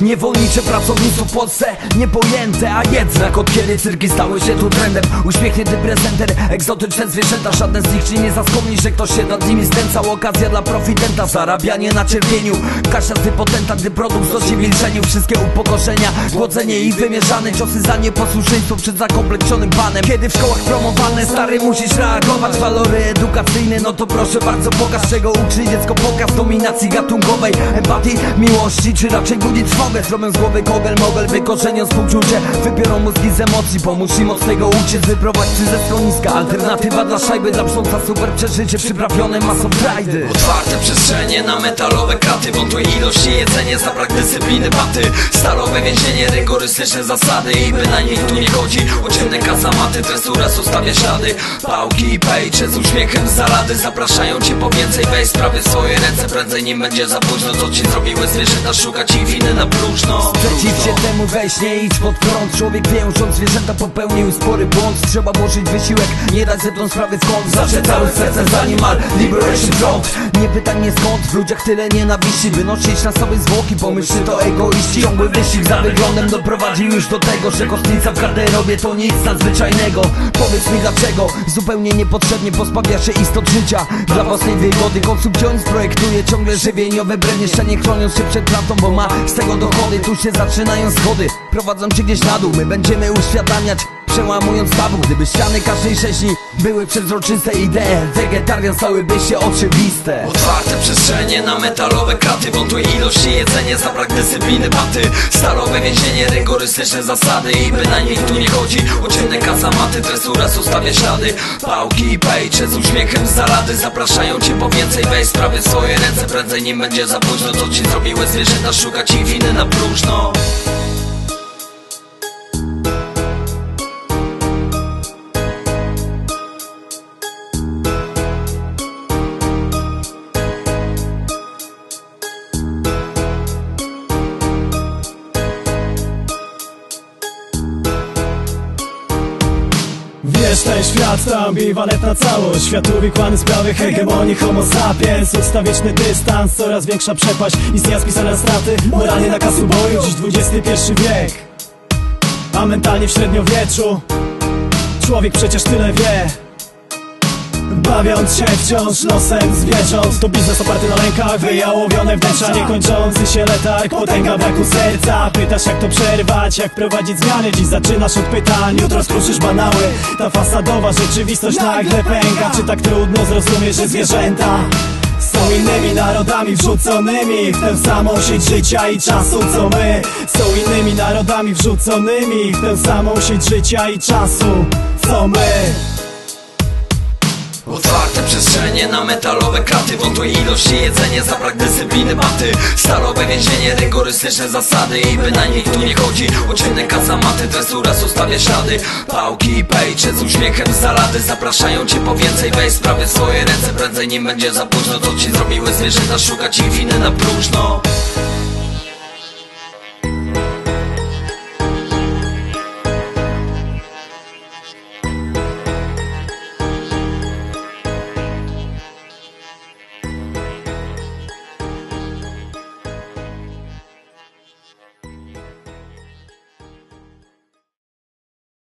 Niewolnicze pracownictwo w Polsce niepojęte A jednak od kiedy cyrki stały się tu trendem? Uśmiechnięty prezenter, egzotyczne zwierzęta Żaden z nich ci nie zaskomni, że ktoś się nad nimi znęcał Okazja dla profitenta, zarabianie na cierpieniu. Każdy potenta, gdy produkt znosi milczeniu. Wszystkie upokorzenia, głodzenie i wymierzane Ciosy za nieposłuszeństwo przed zakompleksionym panem. Kiedy w szkołach promowane, stary musisz reagować. Walory edukacyjne, no to proszę bardzo pokaż Czego uczy dziecko, pokaz dominacji gatunkowej Empatii, miłości, czy raczej budzi trwogę Zrobią z głowy kogel, mogel, wykorzenią współczucie Wybiorą mózgi z emocji, pomóż im od tego uciec Wyprowadź czy ze schroniska, alternatywa dla szajby Dla pszcząca super przeżycie, przyprawione masą frajdy. Otwarte przestrzenie na metalowe kraty Wątłe ilości jedzenie, zabrak dyscypliny baty Stalowe więzienie, rygorystyczne zasady I bynajmniej tu nie chodzi o ciemne kazamaty Tresura zostawia ślady. Pałki i pejcze z uśmiechem zalady Zapraszają cię po więcej, weź sprawy w swoje ręce Prędzej nim będzie za późno Co ci zrobiły zwierzęta, szukać ich winy na próżno Przeciw się temu weź, nie idź pod prąd. Człowiek wiążąc zwierzęta popełnił spory błąd. Trzeba włożyć wysiłek, nie dać zebrą sprawy w kąt Zawsze całym sercem za Animal Liberation Front. Nie pytań nie skąd, w ludziach tyle nienawiści. Wynosić na sobie zwłoki, pomyśl czy to egoiści. Ciągły wyścig za wyglądem doprowadził już do tego Że kostnica w garderobie to nic nadzwyczajnego. Powiedz mi dlaczego, zupełnie niepotrzebnie pozbawia się istot życia. Dla własnej wygody, konsumpcjonizm projektuje ciągle żywieniowe brenieszczenie Chroniąc się przed prawdą, bo ma z tego dochody Tu się zaczynają schody, prowadzą cię gdzieś na dół. My będziemy uświadamiać Przełamując tabu, gdyby ściany każdej rzeźni były przezroczyste idee Wegetarian stałyby się oczywiste. Otwarte przestrzenie na metalowe kraty Wątłe ilości jedzenie, zabrak dyscypliny baty Stalowe więzienie, rygorystyczne zasady I bynajmniej tu nie chodzi o ciemne kazamaty Tresura zostawia ślady. Pałki i pejcze z uśmiechem z zalady Zapraszają cię po więcej, weź sprawy w swoje ręce Prędzej nim będzie za późno Co ci zrobiły zwierzęta, szukać ich winy na próżno Wiesz, ten świat to ambiwalentna całość. Świat uwikłany sprawy hegemonii homo sapiens. Ustawieczny dystans, coraz większa przepaść. Istnieje spisane straty, moralnie nakazu boju. Dziś XXI wiek A mentalnie w średniowieczu. Człowiek przecież tyle wie Bawiąc się wciąż losem zwierząt. To biznes oparty na lękach Wyjałowione wnętrza Niekończący się letarg Potęga braku serca. Pytasz jak to przerwać Jak prowadzić zmiany? Dziś zaczynasz od pytań Jutro skruszysz banały. Ta fasadowa rzeczywistość nagle pęka. Czy tak trudno zrozumieć, że zwierzęta są innymi narodami wrzuconymi w tę samą sieć życia i czasu co my? Są innymi narodami wrzuconymi w tę samą sieć życia i czasu co my Otwarte przestrzenie na metalowe kraty Wątłe ilości jedzenie, zabrak dyscypliny baty. Stalowe więzienie, rygorystyczne zasady I bynajmniej tu nie chodzi o ciemne kazamaty Tresura zostawia ślady. Pałki i pejcze z uśmiechem zalady Zapraszają cię po więcej, weź sprawy w swoje ręce Prędzej nim będzie za późno Co ci zrobiły zwierzęta, szukać ich winy na próżno